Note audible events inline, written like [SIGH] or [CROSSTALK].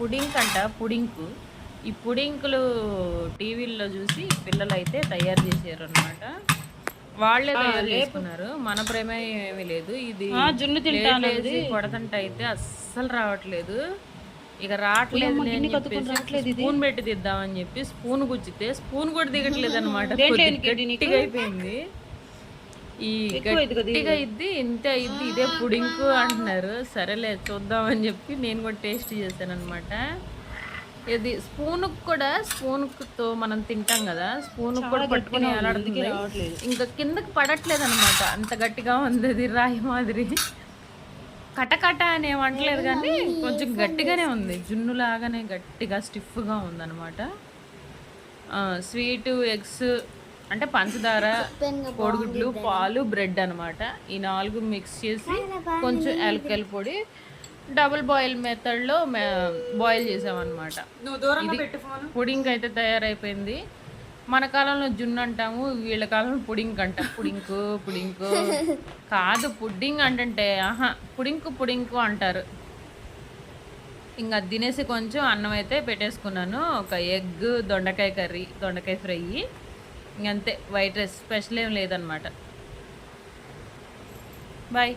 పుడింక్ అంట పుడింకు. ఈ పుడింకులు టీవీల్లో చూసి పిల్లలు అయితే తయారు చేశారు అనమాట వాళ్ళే తయారు చేసుకున్నారు. మన ప్రమేయం ఏమీ లేదు. ఇది జున్ను తింటాను లేట్ లేసి కొడతంట అయితే అస్సలు రావట్లేదు. ఇక రావట్లేదు స్పూన్ పెట్టి తీద్దామని చెప్పి స్పూన్ గుచ్చితే స్పూన్ కూడా దిగట్లేదు [LAUGHS] అనమాట గట్టిగా అయిపోయింది. ఈ గట్టిగా ఇద్ది ఇంత ఇద్ది ఇదే పుడింకు అంటున్నారు. సరేలే చూద్దామని చెప్పి నేను కూడా టేస్ట్ చేశాను అనమాట ఇది స్పూన్ కూడా స్పూన్తో మనం తింటాం కదా స్పూన్ కూడా పట్టుకుని ఎలాడుతుంది ఇంకా కిందకి పడట్లేదు అనమాట అంత గట్టిగా ఉంది అది రాయి మాదిరి. కటకట అని ఏమంటలేదు కానీ కొంచెం గట్టిగానే ఉంది. జున్ను లాగానే గట్టిగా స్టిఫ్గా ఉందన్నమాట. స్వీట్ ఎగ్స్ అంటే పంచదార [LAUGHS] కోడిగుడ్లు పాలు బ్రెడ్ అన్నమాట. ఈ నాలుగు మిక్స్ చేసి కొంచెం యాలకల్ పొడి డబుల్ బాయిల్ మెథడ్లో బాయిల్ చేసామన్నమాట. ఇది పుడింగ్ అయితే తయారైపోయింది. మన కాలంలో జున్ను అంటాము వీళ్ళ కాలంలో పుడింక్ అంట. పుడింకు పుడింకు. [LAUGHS] కాదు పుడ్డింగ్ అంటే ఆహా పుడింకు పుడింకు అంటారు. ఇంకా తినేసి కొంచెం అన్నం అయితే పెట్టేసుకున్నాను. ఒక ఎగ్ దొండకాయ కర్రీ దొండకాయ ఫ్రై. ఇంకంతే వైట్ రైస్ స్పెషల్ ఏం లేదనమాట బాయ్.